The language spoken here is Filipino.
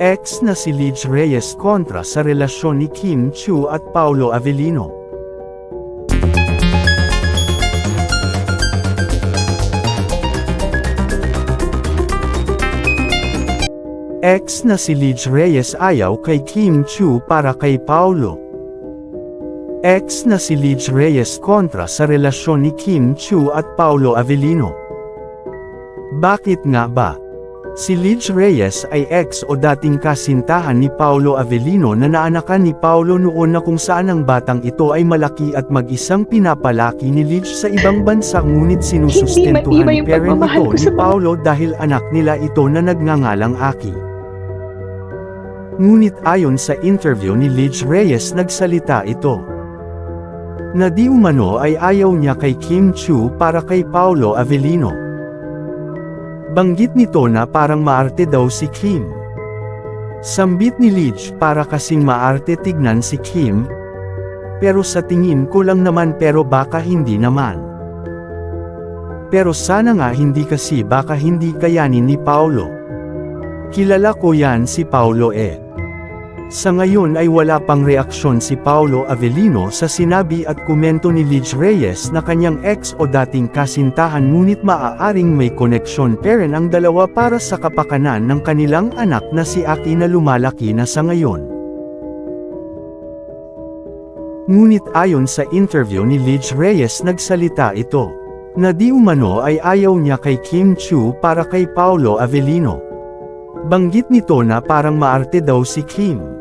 Ex na si Lidge Reyes kontra sa relasyon ni Kim Chu at Paulo Avellino. Ex na si Lidge Reyes ayaw kay Kim Chu para kay Paulo. Ex na si Lidge Reyes kontra sa relasyon ni Kim Chu at Paulo Avellino. Bakit nga ba? Si Lidge Reyes ay ex o dating kasintahan ni Paulo Avellino na naanakan ni Paulo noon na kung saan ang batang ito ay malaki at mag-isang pinapalaki ni Lidge sa ibang bansa ngunit sinusustentuhan yung parent ito ni Paulo dahil anak nila ito na nagngangalang Aki. Ngunit ayon sa interview ni Lidge Reyes nagsalita ito. Na di umano ay ayaw niya kay Kim Chu para kay Paulo Avellino. Banggit nito na parang maarte daw si Kim. Sambit ni Lidge para kasing maarte tignan si Kim. Pero sa tingin ko lang naman pero baka hindi naman. Pero sana nga hindi kasi baka hindi kayanin ni Paulo. Kilala ko yan si Paulo eh. Sa ngayon ay wala pang reaksyon si Paulo Avellino sa sinabi at komento ni Lidge Reyes na kanyang ex o dating kasintahan ngunit maaaring may koneksyon peren ang dalawa para sa kapakanan ng kanilang anak na si Aki na lumalaki na sa ngayon. Ngunit ayon sa interview ni Lidge Reyes nagsalita ito, na di umano ay ayaw niya kay Kim Chu para kay Paulo Avellino. Banggit nito na parang maarte daw si Kim.